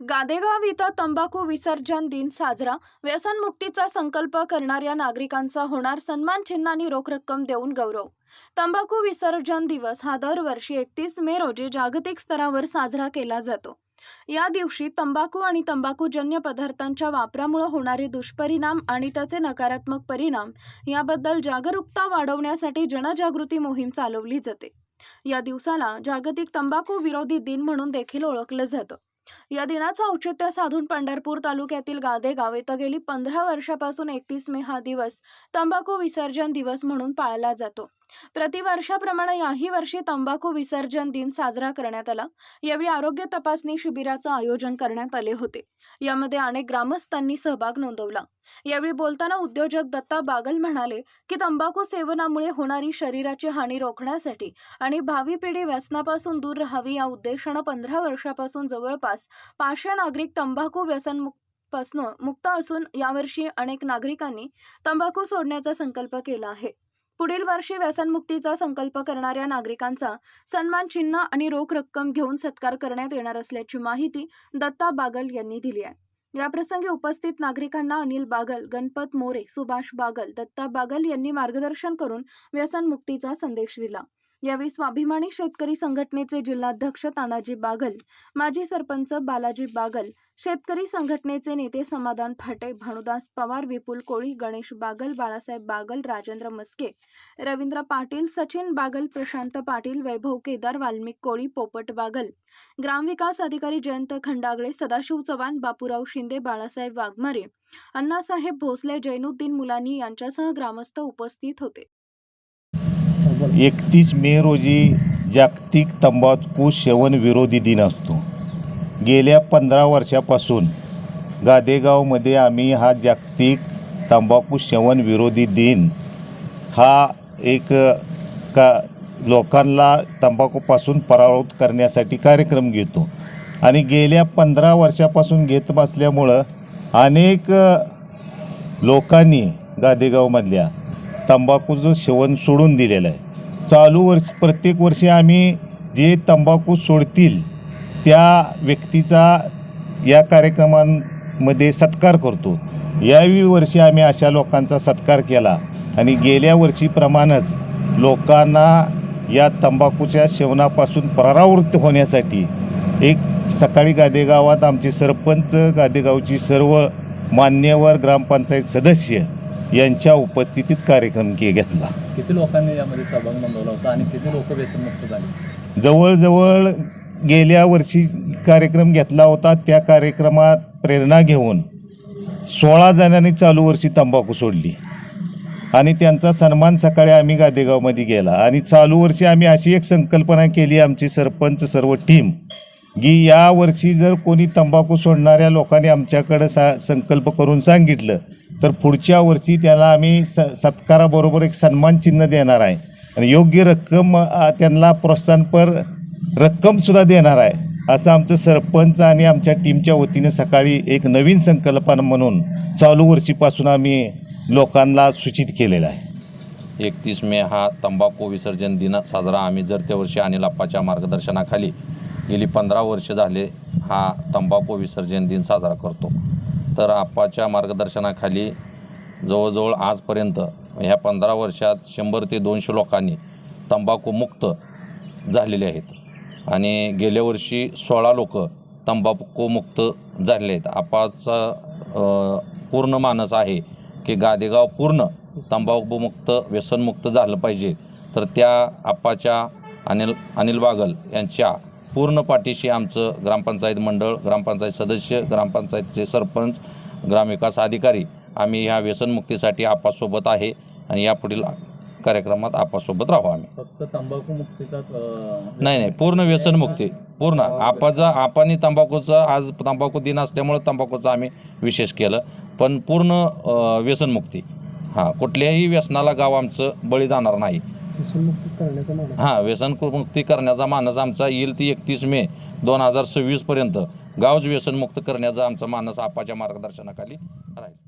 गादेगाव इथं तंबाखू विसर्जन दिन साजरा. व्यसनमुक्तीचा संकल्प करणाऱ्या नागरिकांचा होणार सन्मान चिन्ह आणि रोख रक्कम देऊन गौरव. तंबाखू विसर्जन दिवस हा दरवर्षी एकतीस मे रोजी जागतिक स्तरावर साजरा केला जातो. या दिवशी तंबाखू आणि तंबाखूजन्य पदार्थांच्या वापरामुळे होणारे दुष्परिणाम आणि त्याचे नकारात्मक परिणाम याबद्दल जागरूकता वाढवण्यासाठी जनजागृती मोहीम चालवली जाते. या दिवसाला जागतिक तंबाखू विरोधी दिन म्हणून देखील ओळखलं जातं. या दिनाचं औचित्य साधून पंढरपूर तालुक्यातील गादेगाव इथं गेली पंधरा वर्षापासून एकतीस मे हा दिवस तंबाखू विसर्जन दिवस म्हणून पाळला जातो. प्रतिवर्षाप्रमाणे याही वर्षी तंबाखू विसर्जन दिन साजरा करण्यात आला. यावेळी आरोग्य तपासणी शिबिराचं आयोजन करण्यात आले होते. यामध्ये अनेक ग्रामस्थांनी सहभाग नोंदवला. यावेळी बोलताना उद्योजक दत्ता बागल म्हणाले की तंबाखू सेवनामुळे होणारी शरीराची हानी रोखण्यासाठी आणि भावी पिढी व्यसनापासून दूर राहावी या उद्देशानं पंधरा वर्षापासून जवळपास पाचशे नागरिक तंबाखू व्यसनमुक्त पासनं मुक्त असून यावर्षी अनेक नागरिकांनी तंबाखू सोडण्याचा संकल्प केला आहे. पुढील वर्षी व्यसनमुक्तीचा संकल्प करणाऱ्या नागरिकांचा सन्मान चिन्ह आणि रोख रक्कम घेऊन सत्कार करण्यात येणार असल्याची माहिती दत्ता बागल यांनी दिली आहे. याप्रसंगी उपस्थित नागरिकांना अनिल बागल गणपत मोरे सुभाष बागल दत्ता बागल यांनी मार्गदर्शन करून व्यसनमुक्तीचा संदेश दिला. यावेळी स्वाभिमानी शेतकरी संघटनेचे जिल्हाध्यक्ष तानाजी बागल माजी सरपंच बालाजी बागल शेतकरी संघटनेचे नेते समाधान फाटे भानुदास पवार विपुल कोळी गणेश बागल बाळासाहेब बागल राजेंद्र मस्के रवींद्र पाटील सचिन बागल प्रशांत पाटील वैभव केदार वाल्मिक कोळी पोपट बागल ग्रामविकास अधिकारी जयंत खंडागळे सदाशिव चव्हाण बापूराव शिंदे बाळासाहेब वाघमारे अण्णासाहेब भोसले जैनुद्दीन मुलानी यांच्यासह ग्रामस्थ उपस्थित होते. एकतीस मे रोजी जागतिक तंबाखू सेवन विरोधी दिन असतो. गेल्या पंधरा वर्षापासून गादेगावमध्ये आम्ही हा जागतिक तंबाखू सेवन विरोधी दिन हा एक का लोकांना तंबाखूपासून परावृत करण्यासाठी कार्यक्रम घेतो. आणि गेल्या पंधरा वर्षापासून घेत असल्यामुळं अनेक लोकांनी गादेगावमधल्या तंबाखूचं सेवन सोडून दिलेलं आहे. चालू वर्ष प्रत्येक वर्षी आम्ही जे तंबाखू सोडतील त्या व्यक्तीचा या कार्यक्रमांमध्ये सत्कार करतो. यावी वर्षी आम्ही अशा लोकांचा सत्कार केला आणि गेल्या वर्षीप्रमाणेच लोकांना या तंबाखूच्या सेवनापासून परावृत्त होण्यासाठी एक सकाळी गादेगावात आमचे सरपंच गादेगावची सर्व मान्यवर ग्रामपंचायत सदस्य यांच्या उपस्थितीत कार्यक्रम के घेतला. किती लोकांनी यामध्ये सहभाग नोंदवला होता आणि किती लोक व्यसनमुक्त झाले? जवळजवळ गेल्या वर्षी कार्यक्रम घेतला होता. त्या कार्यक्रमात प्रेरणा घेऊन सोळा जणांनी चालू वर्षी तंबाखू सोडली. आणि त्यांचा सन्मान सकाळी आम्ही गादेगावमध्ये गेला. आणि चालू वर्षी आम्ही अशी एक संकल्पना केली आमची सरपंच सर्व टीम की या वर्षी जर कोणी तंबाखू सोडणाऱ्या लोकांनी आमच्याकडं सा संकल्प करून सांगितलं तर पुढच्या वर्षी त्याला आम्ही स सत्काराबरोबर एक सन्मान चिन्ह देणार आहे. आणि योग्य रक्कम त्यांना प्रोत्साहनपर रक्कमसुद्धा देणार आहे असं आमचं सरपंच आणि आमच्या टीमच्या वतीनं सकाळी एक नवीन संकल्पना म्हणून चालू वर्षीपासून आम्ही लोकांना सूचित केलेलं आहे. एकतीस मे हा तंबाखू विसर्जन दिन साजरा. आम्ही जर त्या वर्षी अनिल अप्पाच्या मार्गदर्शनाखाली गेली पंधरा वर्ष झाले हा तंबाखू विसर्जन दिन साजरा करतो. तर आप्पाच्या मार्गदर्शनाखाली जवळजवळ आजपर्यंत ह्या पंधरा वर्षात शंभर ते दोनशे लोकांनी तंबाखूमुक्त झालेले आहेत. आणि गेल्या वर्षी सोळा लोक तंबाखूमुक्त झालेले आहेत. आपाचा पूर्ण मानस आहे की गादेगाव पूर्ण तंबाखूमुक्त व्यसनमुक्त झालं पाहिजे. तर त्या आप्पाच्या अनिल अनिल बागल यांच्या पूर्ण पाठीशी आमचं ग्रामपंचायत मंडळ ग्रामपंचायत सदस्य ग्रामपंचायतचे सरपंच ग्रामविकास अधिकारी आम्ही ह्या व्यसनमुक्तीसाठी आपासोबत आहे आणि यापुढील कार्यक्रमात आपासोबत राहू आम्ही. फक्त तंबाखू मुक्तीचा नाही नाही पूर्ण व्यसनमुक्ती पूर्ण. आपाचा आपानी तंबाखूचा आज तंबाखू दिन असल्यामुळं तंबाखूचं आम्ही विशेष केलं पण पूर्ण व्यसनमुक्ती. हां कुठल्याही व्यसनाला गाव आमचं बळी जाणार नाही. हां व्यसनमुक्ती करण्याचा मानस आमचा येईल ती एकतीस मे दोन हजार सव्वीसपर्यंत गावच व्यसनमुक्त करण्याचा आमचा मानस आपाच्या मार्गदर्शनाखाली राहील.